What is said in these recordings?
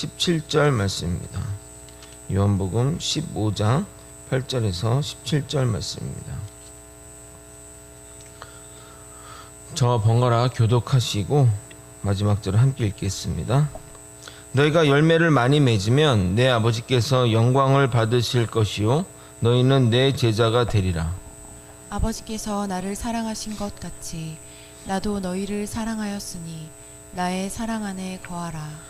17절 말씀입니다. 요한복음 15장 8절에서 17절 말씀입니다. 저와 번갈아 교독하시고 마지막 절을 함께 읽겠습니다. 너희가 열매를 많이 맺으면 내 아버지께서 영광을 받으실 것이요 너희는 내 제자가 되리라. 아버지께서 나를 사랑하신 것 같이 나도 너희를 사랑하였으니 나의 사랑 안에 거하라.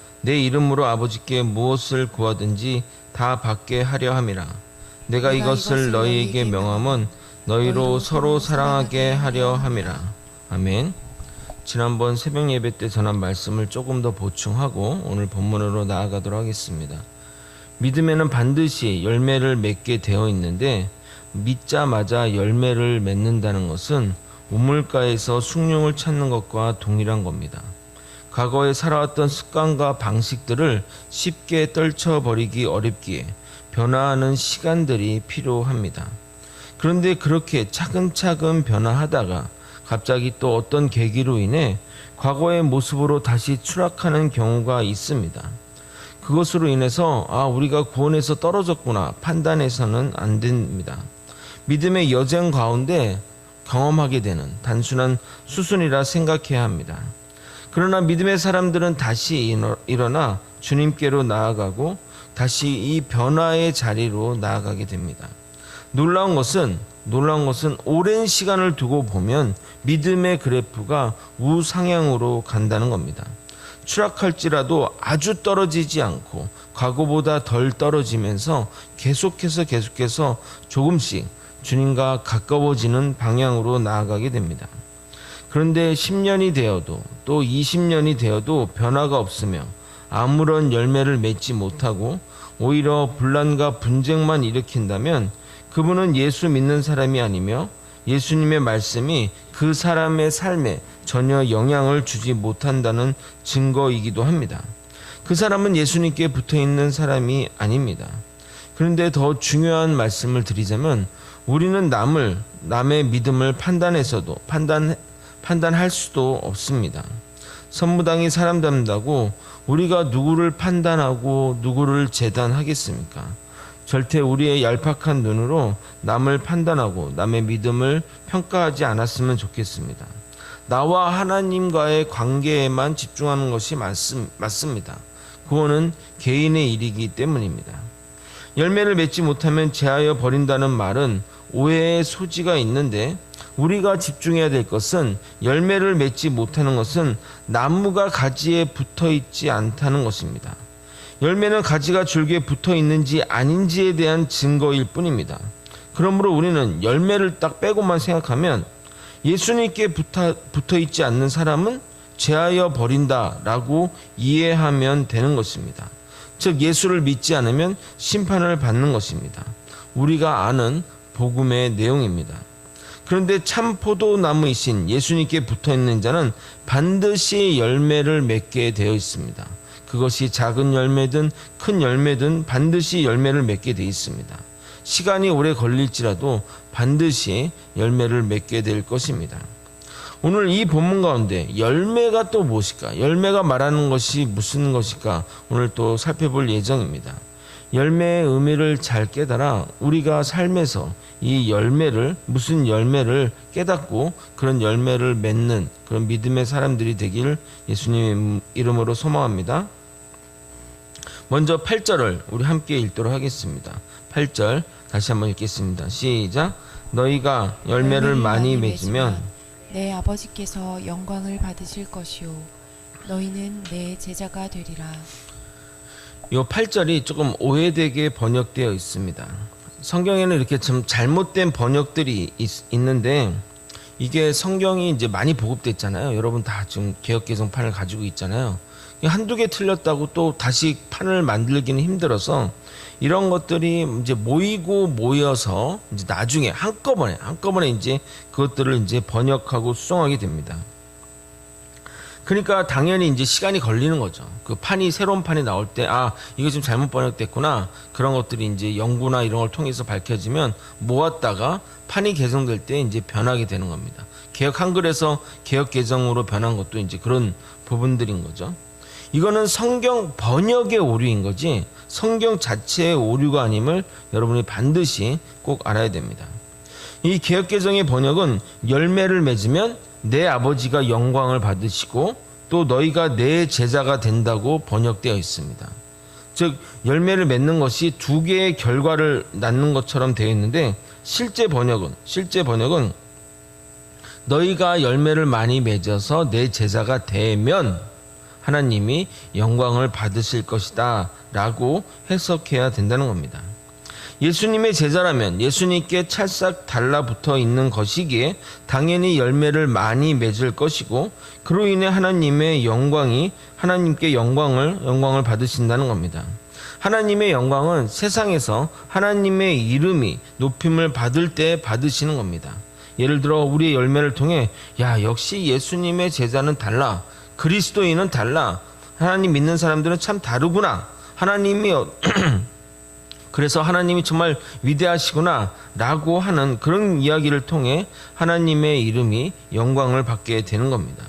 내 이름으로 아버지께 무엇을 구하든지 다 받게 하려 함이라 내가 이것을 너희에게 명함은 너희로 서로 사랑하게 하려 함이라 아멘 지난번 새벽 예배 때 전한 말씀을 조금 더 보충하고 오늘 본문으로 나아가도록 하겠습니다. 믿음에는 반드시 열매를 맺게 되어 있는데 믿자마자 열매를 맺는다는 것은 우물가에서 숭늉을 찾는 것과 동일한 겁니다. 과거에 살아왔던 습관과 방식들을 쉽게 떨쳐버리기 어렵기에 변화하는 시간들이 필요합니다. 그런데 그렇게 차근차근 변화하다가 갑자기 또 어떤 계기로 인해 과거의 모습으로 다시 추락하는 경우가 있습니다. 그것으로 인해서 아 우리가 구원에서 떨어졌구나 판단해서는 안 됩니다. 믿음의 여정 가운데 경험하게 되는 단순한 수순이라 생각해야 합니다. 그러나 믿음의 사람들은 다시 일어- 일어나 주님께로 나아가고 다시 이 변화의 자리로 나아가게 됩니다. 놀라운 것은 놀라운 것은 오랜 시간을 두고 보면 믿음의 그래프가 우상향으로 간다는 겁니다. 추락할지라도 아주 떨어지지 않고 과거보다 덜 떨어지면서 계속해서 계속해서 조금씩 주님과 가까워지는 방향으로 나아가게 됩니다. 그런데 10년이 되어도 또 20년이 되어도 변화가 없으며 아무런 열매를 맺지 못하고 오히려 분란과 분쟁만 일으킨다면 그분은 예수 믿는 사람이 아니며 예수님의 말씀이 그 사람의 삶에 전혀 영향을 주지 못한다는 증거이기도 합니다. 그 사람은 예수님께 붙어 있는 사람이 아닙니다. 그런데 더 중요한 말씀을 드리자면 우리는 남을 남의 믿음을 판단해서도 판단 판단할 수도 없습니다. 선무당이 사람답다고 우리가 누구를 판단하고 누구를 재단하겠습니까? 절대 우리의 얄팍한 눈으로 남을 판단하고 남의 믿음을 평가하지 않았으면 좋겠습니다. 나와 하나님과의 관계에만 집중하는 것이 맞습, 맞습니다. 그거는 개인의 일이기 때문입니다. 열매를 맺지 못하면 제하여 버린다는 말은 오해의 소지가 있는데 우리가 집중해야 될 것은 열매를 맺지 못하는 것은 나무가 가지에 붙어 있지 않다는 것입니다. 열매는 가지가 줄기에 붙어 있는지 아닌지에 대한 증거일 뿐입니다. 그러므로 우리는 열매를 딱 빼고만 생각하면 예수님께 붙어, 있지 않는 사람은 제하여 버린다라고 이해하면 되는 것입니다. 즉 예수를 믿지 않으면 심판을 받는 것입니다. 우리가 아는 복음의 내용입니다. 그런데 참 포도나무이신 예수님께 붙어 있는 자는 반드시 열매를 맺게 되어 있습니다. 그것이 작은 열매든 큰 열매든 반드시 열매를 맺게 되어 있습니다. 시간이 오래 걸릴지라도 반드시 열매를 맺게 될 것입니다. 오늘 이 본문 가운데 열매가 또 무엇일까? 열매가 말하는 것이 무슨 것일까? 오늘 또 살펴볼 예정입니다. 열매의 의미를 잘 깨달아 우리가 삶에서 이 열매를 무슨 열매를 깨닫고 그런 열매를 맺는 그런 믿음의 사람들이 되길 예수님 이름으로 소망합니다. 먼저 8절을 우리 함께 읽도록 하겠습니다. 8절 다시 한번 읽겠습니다. 시작. 너희가 열매를 많이 맺으면 내 아버지께서 영광을 받으실 것이요 너희는 내 제자가 되리라 요 8절이 조금 오해되게 번역되어 있습니다. 성경에는 이렇게 좀 잘못된 번역들이 있, 있는데 이게 성경이 이제 많이 보급됐잖아요. 여러분 다 지금 개혁 개정판을 가지고 있잖아요. 한두 개 틀렸다고 또 다시 판을 만들기는 힘들어서 이런 것들이 이제 모이고 모여서 이제 나중에 한꺼번에 한꺼번에 이제 그것들을 이제 번역하고 수정하게 됩니다. 그러니까 당연히 이제 시간이 걸리는 거죠. 그 판이 새로운 판이 나올 때 아 이거 좀 잘못 번역됐구나 그런 것들이 이제 연구나 이런 걸 통해서 밝혀지면 모았다가 판이 개정될 때 이제 변하게 되는 겁니다. 개혁 한글에서 개혁 개정으로 변한 것도 이제 그런 부분들인 거죠. 이거는 성경 번역의 오류인 거지 성경 자체의 오류가 아님을 여러분이 반드시 꼭 알아야 됩니다. 이 개혁 개정의 번역은 열매를 맺으면 내 아버지가 영광을 받으시고 또 너희가 내 제자가 된다고 번역되어 있습니다. 즉 열매를 맺는 것이 두 개의 결과를 낳는 것처럼 되어 있는데 실제 번역은 실제 번역은 너희가 열매를 많이 맺어서 내 제자가 되면 하나님이 영광을 받으실 것이다 라고 해석해야 된다는 겁니다. 예수님의 제자라면 예수님께 찰싹 달라붙어 있는 것이기에 당연히 열매를 많이 맺을 것이고 그로 인해 하나님의 영광이 하나님께 영광을 영광을 받으신다는 겁니다. 하나님의 영광은 세상에서 하나님의 이름이 높임을 받을 때 받으시는 겁니다. 예를 들어 우리의 열매를 통해 야 역시 예수님의 제자는 달라 그리스도인은 달라 하나님 믿는 사람들은 참 다르구나 하나님이 어- 그래서 하나님이 정말 위대하시구나 라고 하는 그런 이야기를 통해 하나님의 이름이 영광을 받게 되는 겁니다.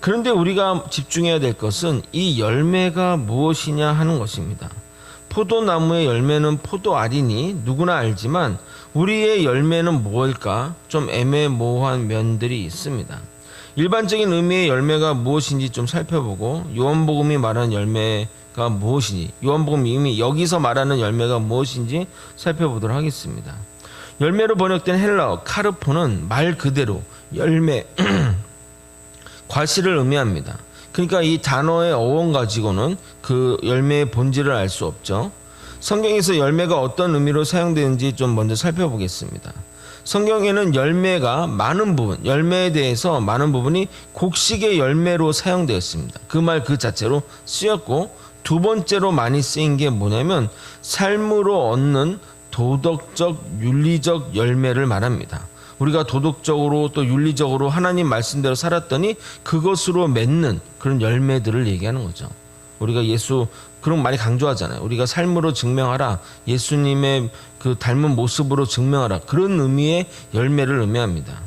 그런데 우리가 집중해야 될 것은 이 열매가 무엇이냐 하는 것입니다. 포도나무의 열매는 포도알이니 누구나 알지만 우리의 열매는 무엇일까 좀 애매모호한 면들이 있습니다. 일반적인 의미의 열매가 무엇인지 좀 살펴보고 요한복음이 말하는 열매 가 무엇인지 요한복음 이미 여기서 말하는 열매가 무엇인지 살펴보도록 하겠습니다. 열매로 번역된 헬라어 카르포는 말 그대로 열매 과실을 의미합니다. 그러니까 이 단어의 어원 가지고는 그 열매의 본질을 알 수 없죠. 성경에서 열매가 어떤 의미로 사용되는지 좀 먼저 살펴보겠습니다. 성경에는 열매가 많은 부분, 열매에 대해서 많은 부분이 곡식의 열매로 사용되었습니다. 그 말그 자체로 쓰였고 두 번째로 많이 쓰인 게 뭐냐면 삶으로 얻는 도덕적, 윤리적 열매를 말합니다. 우리가 도덕적으로 또 윤리적으로 하나님 말씀대로 살았더니 그것으로 맺는 그런 열매들을 얘기하는 거죠. 우리가 예수 그런 많이 강조하잖아요. 우리가 삶으로 증명하라. 예수님의 그 닮은 모습으로 증명하라. 그런 의미의 열매를 의미합니다.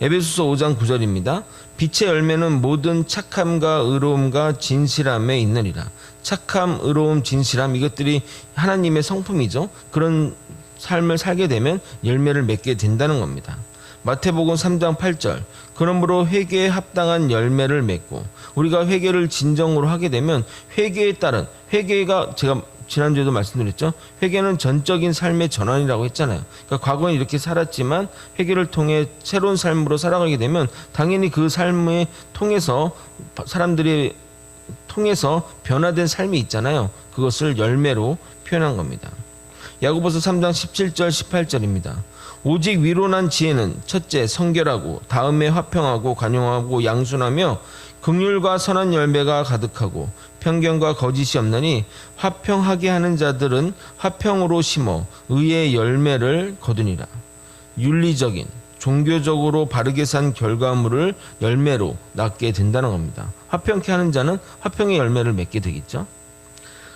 에베소서 5장 9절입니다. 빛의 열매는 모든 착함과 의로움과 진실함에 있느니라. 착함, 의로움, 진실함 이것들이 하나님의 성품이죠. 그런 삶을 살게 되면 열매를 맺게 된다는 겁니다. 마태복음 3장 8절 그러므로 회개에 합당한 열매를 맺고 우리가 회개를 진정으로 하게 되면 회개에 따른 회개가 제가 지난주에도 말씀드렸죠. 회개는 전적인 삶의 전환이라고 했잖아요. 그러니까 과거에 이렇게 살았지만 회개를 통해 새로운 삶으로 살아가게 되면 당연히 그 삶을 통해서 사람들이 통해서 변화된 삶이 있잖아요. 그것을 열매로 표현한 겁니다. 야고보서 3장 17절 18절입니다. 오직 위로 난 지혜는 첫째 성결하고 다음에 화평하고 관용하고 양순하며 긍휼과 선한 열매가 가득하고 편견과 거짓이 없느니 화평하게 하는 자들은 화평으로 심어 의의 열매를 거두니라. 윤리적인 종교적으로 바르게 산 결과물을 열매로 낳게 된다는 겁니다. 화평케 하는 자는 화평의 열매를 맺게 되겠죠.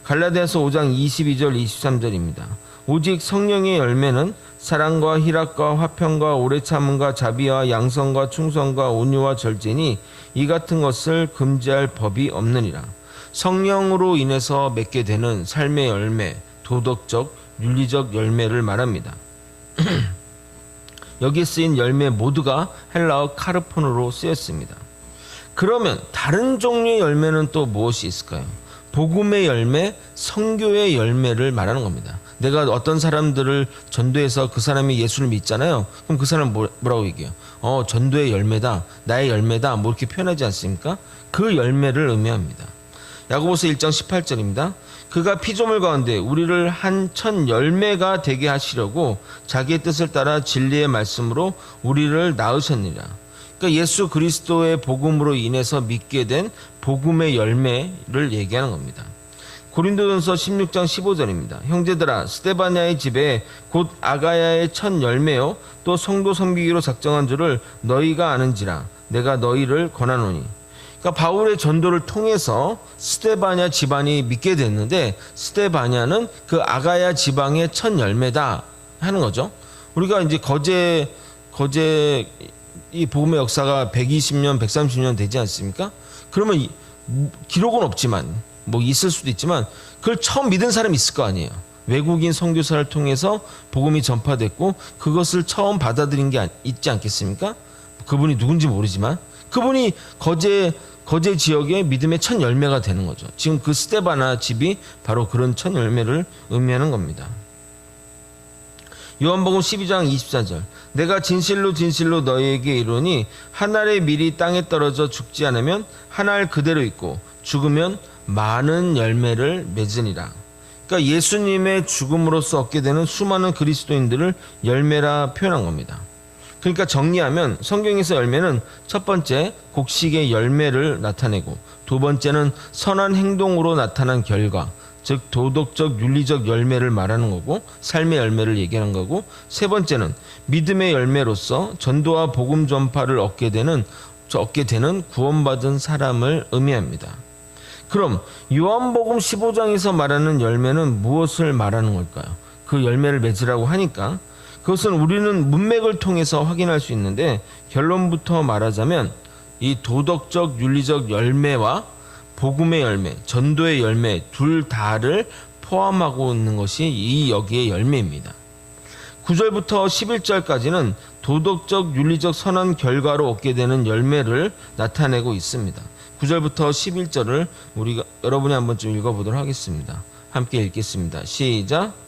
갈라디아서 5장 22절 23절입니다. 오직 성령의 열매는 사랑과 희락과 화평과 오래 참음과 자비와 양성과 충성과 온유와 절제니 이 같은 것을 금지할 법이 없느니라. 성령으로 인해서 맺게 되는 삶의 열매, 도덕적, 윤리적 열매를 말합니다. 여기 쓰인 열매 모두가 헬라어 카르폰으로 쓰였습니다. 그러면 다른 종류의 열매는 또 무엇이 있을까요? 복음의 열매, 성교의 열매를 말하는 겁니다. 내가 어떤 사람들을 전도해서 그 사람이 예수를 믿잖아요. 그럼 그 사람 뭐, 뭐라고 얘기해요? 어, 전도의 열매다. 나의 열매다. 뭐 이렇게 표현하지 않습니까? 그 열매를 의미합니다. 야고보서 1장 18절입니다. 그가 피조물 가운데 우리를 한 천 열매가 되게 하시려고 자기의 뜻을 따라 진리의 말씀으로 우리를 낳으셨느니라. 그러니까 예수 그리스도의 복음으로 인해서 믿게 된 복음의 열매를 얘기하는 겁니다. 고린도전서 16장 15절입니다. 형제들아 스테바냐의 집에 곧 아가야의 첫 열매요 또 성도 섬기기로 작정한 줄을 너희가 아는지라 내가 너희를 권하노니 그러니까 바울의 전도를 통해서 스테바냐 집안이 믿게 됐는데 스테바냐는 그 아가야 지방의 첫 열매다 하는 거죠. 우리가 이제 거제 거제 이 복음의 역사가 120년, 130년 되지 않습니까? 그러면 이- 기록은 없지만 뭐 있을 수도 있지만 그걸 처음 믿은 사람이 있을 거 아니에요. 외국인 선교사를 통해서 복음이 전파됐고 그것을 처음 받아들인 게 아- 있지 않겠습니까? 그분이 누군지 모르지만 그분이 거제 거제 지역의 믿음의 첫 열매가 되는 거죠. 지금 그 스테바나 집이 바로 그런 첫 열매를 의미하는 겁니다. 요한복음 12장 24절 내가 진실로 진실로 너희에게 이르니 한 알의 밀이 땅에 떨어져 죽지 않으면 한 알 그대로 있고 죽으면 많은 열매를 맺으니라. 그러니까 예수님의 죽음으로써 얻게 되는 수많은 그리스도인들을 열매라 표현한 겁니다. 그러니까 정리하면 성경에서 열매는 첫 번째 곡식의 열매를 나타내고 두 번째는 선한 행동으로 나타난 결과 즉 도덕적 윤리적 열매를 말하는 거고 삶의 열매를 얘기하는 거고 세 번째는 믿음의 열매로서 전도와 복음 전파를 얻게 되는 얻게 되는 구원받은 사람을 의미합니다. 그럼 요한복음 15장에서 말하는 열매는 무엇을 말하는 걸까요? 그 열매를 맺으라고 하니까 그것은 우리는 문맥을 통해서 확인할 수 있는데 결론부터 말하자면 이 도덕적 윤리적 열매와 복음의 열매, 전도의 열매 둘 다를 포함하고 있는 것이 이 여기의 열매입니다. 9절부터 11절까지는 도덕적 윤리적 선한 결과로 얻게 되는 열매를 나타내고 있습니다. 9절부터 11절을 우리가 여러분이 한번 좀 읽어 보도록 하겠습니다. 함께 읽겠습니다. 시작.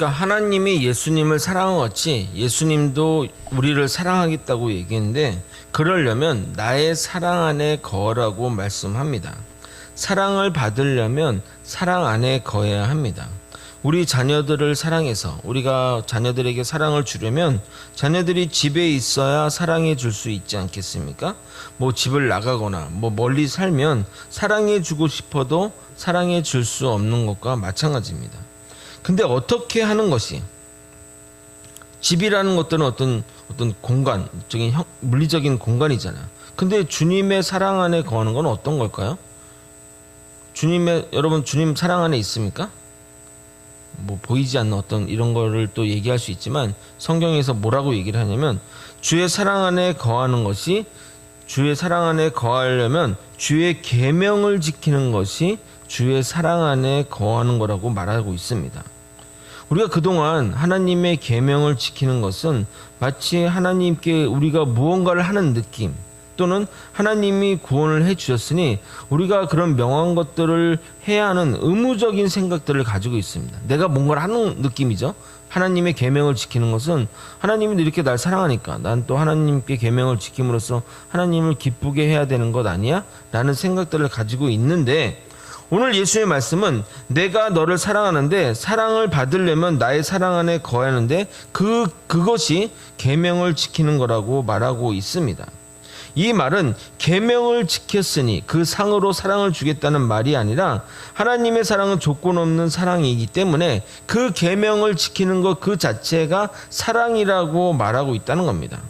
그러니까 하나님이 예수님을 것이 예수님도 우리를 사랑하겠다고 얘기했는데 그러려면 나의 사랑 안에 거라고 말씀합니다. 사랑을 받으려면 사랑 안에 거해야 합니다. 우리 자녀들을 사랑해서 우리가 자녀들에게 사랑을 주려면 자녀들이 집에 있어야 사랑해 줄 수 있지 않겠습니까? 뭐 집을 나가거나 뭐 멀리 살면 사랑해 주고 싶어도 사랑해 줄 수 없는 것과 마찬가지입니다. 근데 어떻게 하는 것이 집이라는 것들은 어떤 어떤 공간적인 형- 물리적인 공간이잖아요. 근데 주님의 사랑 안에 거하는 건 어떤 걸까요? 주님의 여러분 주님 사랑 안에 있습니까? 뭐 보이지 않는 어떤 이런 거를 또 얘기할 수 있지만 성경에서 뭐라고 얘기를 하냐면 주의 사랑 안에 거하는 것이 주의 사랑 안에 거하려면 주의 계명을 지키는 것이 주의 사랑 안에 거하는 거라고 말하고 있습니다. 우리가 그동안 하나님의 계명을 지키는 것은 마치 하나님께 우리가 무언가를 하는 느낌 또는 하나님이 구원을 해 주셨으니 우리가 그런 명한 것들을 해야 하는 의무적인 생각들을 가지고 있습니다. 내가 뭔가를 하는 느낌이죠. 하나님의 계명을 지키는 것은 하나님이 이렇게 날 사랑하니까 난 또 하나님께 계명을 지킴으로써 하나님을 기쁘게 해야 되는 것 아니야? 라는 생각들을 가지고 있는데 오늘 예수의 말씀은 내가 너를 사랑하는데 사랑을 받으려면 나의 사랑 안에 거하는데 그 그것이 계명을 지키는 거라고 말하고 있습니다. 이 말은 계명을 지켰으니 그 상으로 사랑을 주겠다는 말이 아니라 하나님의 사랑은 조건 없는 사랑이기 때문에 그 계명을 지키는 것 그 자체가 사랑이라고 말하고 있다는 겁니다.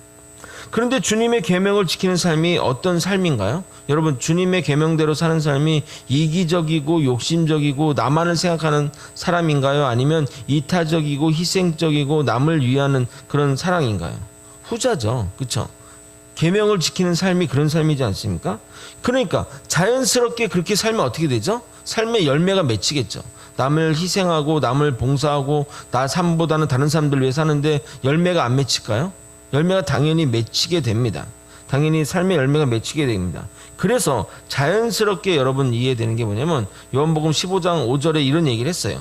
그런데 주님의 계명을 지키는 삶이 어떤 삶인가요? 여러분 주님의 계명대로 사는 삶이 이기적이고 욕심적이고 나만을 생각하는 사람인가요? 아니면 이타적이고 희생적이고 남을 위하는 그런 사랑인가요? 후자죠. 그렇죠? 계명을 지키는 삶이 그런 삶이지 않습니까? 그러니까 자연스럽게 그렇게 살면 어떻게 되죠? 삶의 열매가 맺히겠죠. 남을 희생하고 남을 봉사하고 나 삶보다는 다른 사람들 위해 사는데 열매가 안 맺힐까요? 열매가 당연히 맺히게 됩니다. 당연히 삶의 열매가 맺히게 됩니다. 그래서 자연스럽게 여러분 이해되는 게 뭐냐면 요한복음 15장 5절에 이런 얘기를 했어요.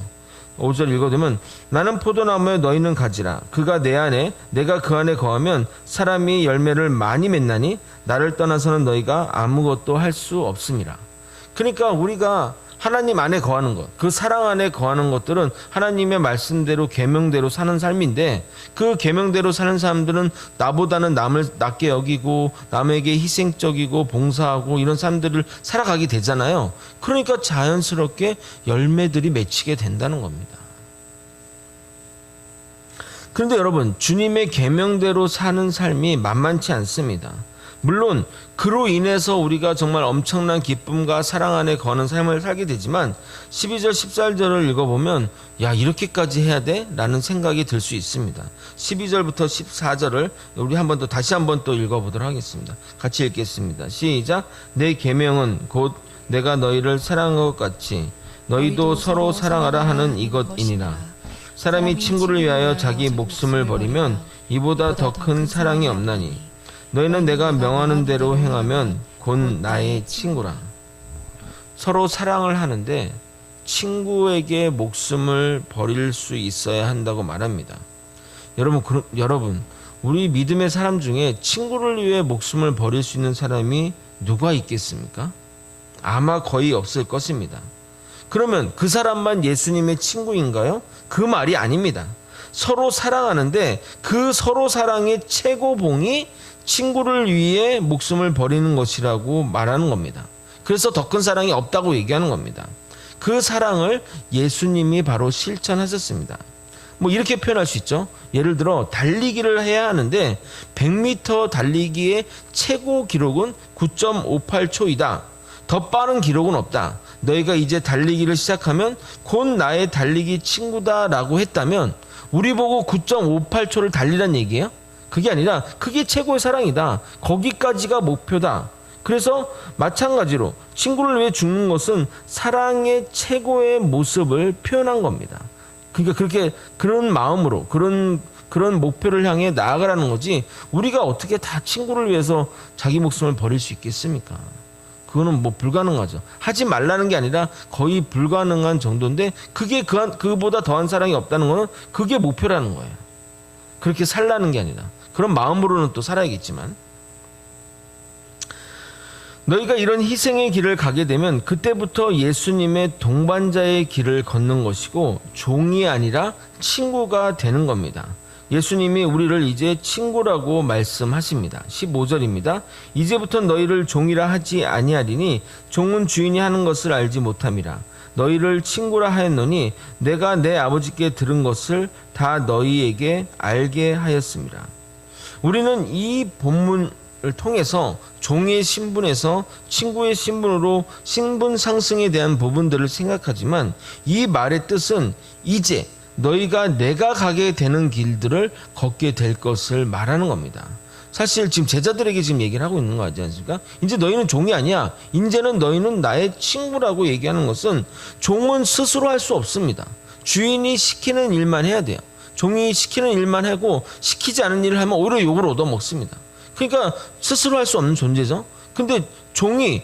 5절 읽어두면 나는 포도나무에 너희는 가지라 그가 내 안에 내가 그 안에 거하면 사람이 열매를 많이 맺나니 나를 떠나서는 너희가 아무것도 할 수 없음이라 그러니까 우리가 하나님 안에 거하는 것, 그 사랑 안에 거하는 것들은 하나님의 말씀대로 계명대로 사는 삶인데 그 계명대로 사는 사람들은 나보다는 남을 낮게 여기고 남에게 희생적이고 봉사하고 이런 사람들을 살아가게 되잖아요. 그러니까 자연스럽게 열매들이 맺히게 된다는 겁니다. 그런데 여러분, 주님의 계명대로 사는 삶이 만만치 않습니다. 물론 그로 인해서 우리가 정말 엄청난 기쁨과 사랑 안에 거는 삶을 살게 되지만 12절 14절을 읽어보면 야 이렇게까지 해야 돼? 라는 생각이 들 수 있습니다. 12절부터 14절을 우리 한 번 더 다시 한 번 또 읽어보도록 하겠습니다. 같이 읽겠습니다. 시작 내 계명은 곧 내가 너희를 사랑한 것 같이 너희도 서로 사랑하라 하는 이것이니라. 사람이 친구를 위하여 자기 목숨을 버리면 이보다 더 큰 사랑이 없나니 너희는 내가 명하는 대로 행하면 곧 나의 친구라. 서로 사랑을 하는데 친구에게 목숨을 버릴 수 있어야 한다고 말합니다. 여러분, 그, 여러분, 우리 믿음의 사람 중에 친구를 위해 목숨을 버릴 수 있는 사람이 누가 있겠습니까? 아마 거의 없을 것입니다. 그러면 그 사람만 예수님의 친구인가요? 그 말이 아닙니다. 서로 사랑하는데 그 서로 사랑의 최고봉이 친구를 위해 목숨을 버리는 것이라고 말하는 겁니다. 그래서 더 큰 사랑이 없다고 얘기하는 겁니다. 그 사랑을 예수님이 바로 실천하셨습니다. 뭐 이렇게 표현할 수 있죠. 예를 들어 달리기를 해야 하는데 100m 달리기의 최고 기록은 9.58초이다. 더 빠른 기록은 없다. 너희가 이제 달리기를 시작하면 곧 나의 달리기 친구다라고 했다면 우리 보고 9.58초를 달리란 얘기예요? 그게 아니라 그게 최고의 사랑이다. 거기까지가 목표다. 그래서 마찬가지로 친구를 위해 죽는 것은 사랑의 최고의 모습을 표현한 겁니다. 그러니까 그렇게 그런 마음으로 그런 그런 목표를 향해 나아가라는 거지 우리가 어떻게 다 친구를 위해서 자기 목숨을 버릴 수 있겠습니까? 그거는 뭐 불가능하죠. 하지 말라는 게 아니라 거의 불가능한 정도인데 그게 그 그보다 더한 사랑이 없다는 거는 그게 목표라는 거예요. 그렇게 살라는 게 아니라 그런 마음으로는 또 살아야겠지만 너희가 이런 희생의 길을 가게 되면 그때부터 예수님의 동반자의 길을 걷는 것이고 종이 아니라 친구가 되는 겁니다. 예수님이 우리를 이제 친구라고 말씀하십니다. 15절입니다. 이제부터 너희를 종이라 하지 아니하리니 종은 주인이 하는 것을 알지 못함이라. 너희를 친구라 하였노니 내가 내 아버지께 들은 것을 다 너희에게 알게 하였습니다. 우리는 이 본문을 통해서 종의 신분에서 친구의 신분으로 신분 상승에 대한 부분들을 생각하지만 이 말의 뜻은 이제 너희가 내가 가게 되는 길들을 걷게 될 것을 말하는 겁니다. 사실 지금 제자들에게 지금 얘기를 하고 있는 거 아니지 않습니까? 이제 너희는 종이 아니야. 이제는 너희는 나의 친구라고 얘기하는 것은 종은 스스로 할 수 없습니다. 주인이 시키는 일만 해야 돼요. 종이 시키는 일만 하고 시키지 않은 일을 하면 오히려 욕을 얻어먹습니다. 그러니까 스스로 할 수 없는 존재죠. 근데 종이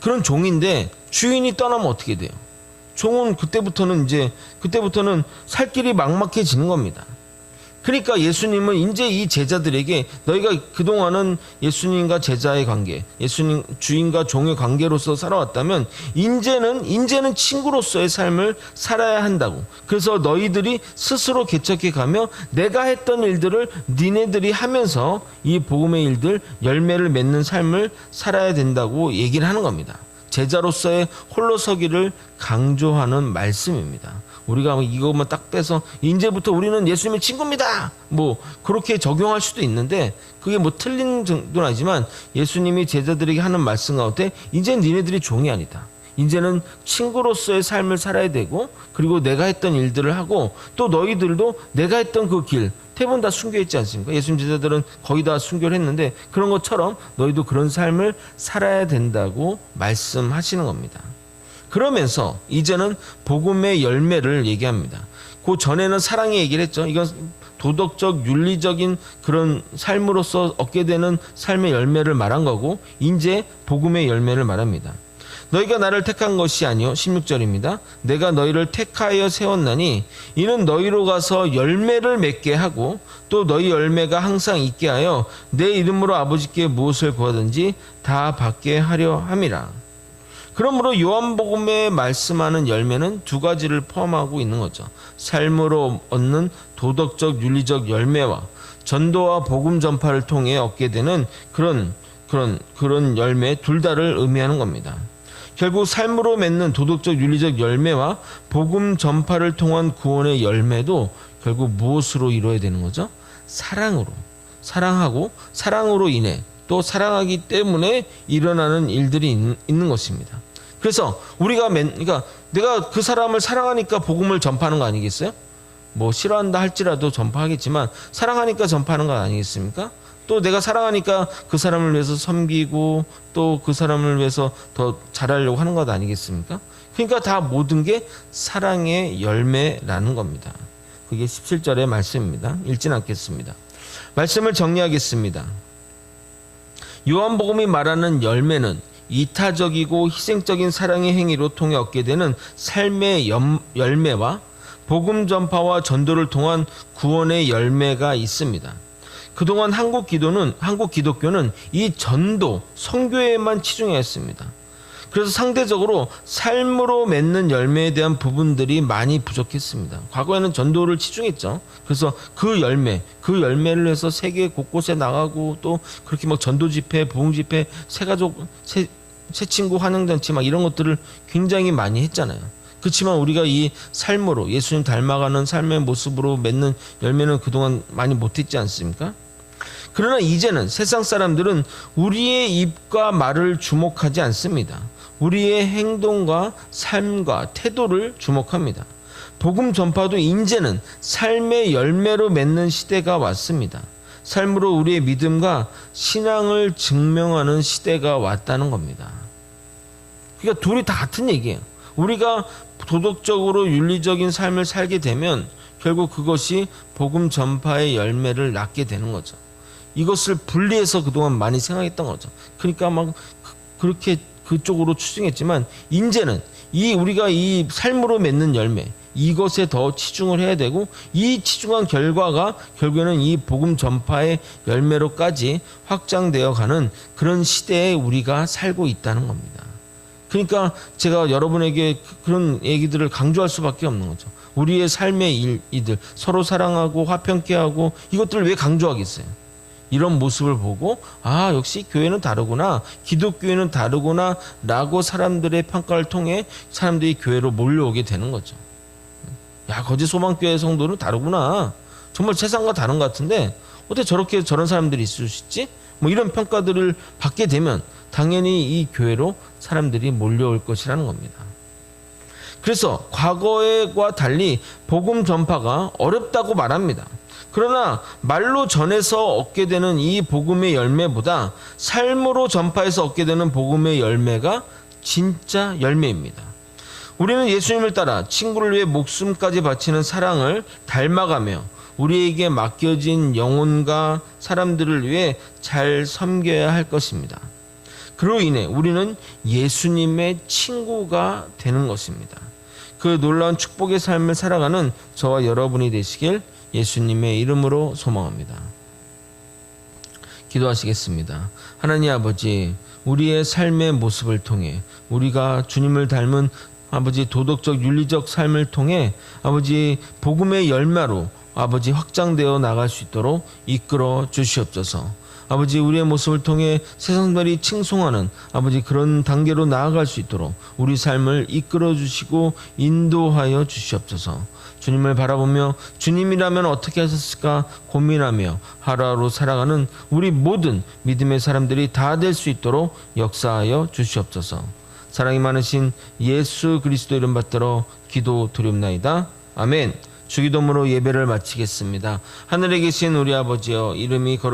그런 종인데 주인이 떠나면 어떻게 돼요? 종은 그때부터는 이제 그때부터는 살 길이 막막해지는 겁니다. 그러니까 예수님은 이제 이 제자들에게 너희가 그동안은 예수님과 제자의 관계, 예수님 주인과 종의 관계로서 살아왔다면 이제는 이제는 친구로서의 삶을 살아야 한다고. 그래서 너희들이 스스로 개척해 가며 내가 했던 일들을 니네들이 하면서 이 복음의 일들 열매를 맺는 삶을 살아야 된다고 얘기를 하는 겁니다. 제자로서의 홀로 서기를 강조하는 말씀입니다. 우리가 이것만 딱 빼서 이제부터 우리는 예수님의 친구입니다. 뭐 그렇게 적용할 수도 있는데 그게 뭐 틀린 정도는 아니지만 예수님이 제자들에게 하는 말씀 가운데 이제 니네들이 종이 아니다. 이제는 친구로서의 삶을 살아야 되고 그리고 내가 했던 일들을 하고 또 너희들도 내가 했던 그 길 대부분 다 순교했지 않습니까? 예수님 제자들은 거의 다 순교를 했는데 그런 것처럼 너희도 그런 삶을 살아야 된다고 말씀하시는 겁니다. 그러면서 이제는 복음의 열매를 얘기합니다. 그 전에는 사랑의 얘기를 했죠. 이건 도덕적 윤리적인 그런 삶으로서 얻게 되는 삶의 열매를 말한 거고 이제 복음의 열매를 말합니다. 너희가 나를 택한 것이 아니요 16절입니다. 내가 너희를 택하여 세웠나니 이는 너희로 가서 열매를 맺게 하고 또 너희 열매가 항상 있게 하여 내 이름으로 아버지께 무엇을 구하든지 다 받게 하려 함이라. 그러므로 요한복음에 말씀하는 열매는 두 가지를 포함하고 있는 거죠. 삶으로 얻는 도덕적 윤리적 열매와 전도와 복음 전파를 통해 얻게 되는 그런 그런 그런 열매 둘 다를 의미하는 겁니다. 결국 삶으로 맺는 도덕적 윤리적 열매와 복음 전파를 통한 구원의 열매도 결국 무엇으로 이루어야 되는 거죠? 사랑으로. 사랑하고 사랑으로 인해 또 사랑하기 때문에 일어나는 일들이 있는, 것입니다. 그래서 우리가 맨, 그러니까 내가 그 사람을 사랑하니까 복음을 전파하는 거 아니겠어요? 뭐 싫어한다 할지라도 전파하겠지만 사랑하니까 전파하는 거 아니겠습니까? 또 내가 사랑하니까 그 사람을 위해서 섬기고 또 그 사람을 위해서 더 잘하려고 하는 것 아니겠습니까? 그러니까 다 모든 게 사랑의 열매라는 겁니다. 그게 17절의 말씀입니다. 읽진 않겠습니다. 말씀을 정리하겠습니다. 요한복음이 말하는 열매는 이타적이고 희생적인 사랑의 행위로 통해 얻게 되는 삶의 염- 열매와 복음 전파와 전도를 통한 구원의 열매가 있습니다. 그동안 한국 기도는 한국 기독교는 이 전도 성교에만 치중했습니다. 그래서 상대적으로 삶으로 맺는 열매에 대한 부분들이 많이 부족했습니다. 과거에는 전도를 치중했죠. 그래서 그 열매, 그 열매를 해서 세계 곳곳에 나가고 또 그렇게 막 전도 집회, 부흥 집회, 새 가족, 새, 새 친구 환영 잔치 막 이런 것들을 굉장히 많이 했잖아요. 그렇지만 우리가 이 삶으로 예수님 닮아가는 삶의 모습으로 맺는 열매는 그동안 많이 못했지 않습니까? 그러나 이제는 세상 사람들은 우리의 입과 말을 주목하지 않습니다. 우리의 행동과 삶과 태도를 주목합니다. 복음 전파도 이제는 삶의 열매로 맺는 시대가 왔습니다. 삶으로 우리의 믿음과 신앙을 증명하는 시대가 왔다는 겁니다. 그러니까 둘이 다 같은 얘기예요. 우리가 도덕적으로 윤리적인 삶을 살게 되면 결국 그것이 복음 전파의 열매를 낳게 되는 거죠. 이것을 분리해서 그동안 많이 생각했던 거죠. 그러니까 막 그- 그렇게 그쪽으로 추진했지만 이제는 이 우리가 이 삶으로 맺는 열매 이것에 더 치중을 해야 되고 이 치중한 결과가 결국에는 이 복음 전파의 열매로까지 확장되어 가는 그런 시대에 우리가 살고 있다는 겁니다. 그러니까 제가 여러분에게 그- 그런 얘기들을 강조할 수밖에 없는 거죠. 우리의 삶의 일, 이들 서로 사랑하고 화평케 하고 이것들을 왜 강조하겠어요? 이런 모습을 보고 아 역시 교회는 다르구나 기독교회는 다르구나라고 사람들의 평가를 통해 사람들이 교회로 몰려오게 되는 거죠. 야 거제 소망교회 성도는 다르구나 정말 세상과 다른 것 같은데 어떻게 저렇게 저런 사람들이 있을 수 있지? 뭐 이런 평가들을 받게 되면 당연히 이 교회로 사람들이 몰려올 것이라는 겁니다. 그래서 과거와 달리 복음 전파가 어렵다고 말합니다. 그러나 말로 전해서 얻게 되는 이 복음의 열매보다 삶으로 전파해서 얻게 되는 복음의 열매가 진짜 열매입니다. 우리는 예수님을 따라 친구를 위해 목숨까지 바치는 사랑을 닮아가며 우리에게 맡겨진 영혼과 사람들을 위해 잘 섬겨야 할 것입니다. 그로 인해 우리는 예수님의 친구가 되는 것입니다. 그 놀라운 축복의 삶을 살아가는 저와 여러분이 되시길 예수님의 이름으로 소망합니다. 기도하시겠습니다. 하나님 아버지, 우리의 삶의 모습을 통해 우리가 주님을 닮은 아버지 도덕적 윤리적 삶을 통해 아버지 복음의 열매로 아버지 확장되어 나갈 수 있도록 이끌어 주시옵소서. 아버지 우리의 모습을 통해 세상들이 칭송하는 아버지 그런 단계로 나아갈 수 있도록 우리 삶을 이끌어 주시고 인도하여 주시옵소서. 주님을 바라보며 주님이라면 어떻게 하셨을까 고민하며 하루하루 살아가는 우리 모든 믿음의 사람들이 다 될 수 있도록 역사하여 주시옵소서. 사랑이 많으신 예수 그리스도 이름 받들어 기도 드립나이다. 아멘. 주기도문으로 예배를 마치겠습니다. 하늘에 계신 우리 아버지여 이름이 거룩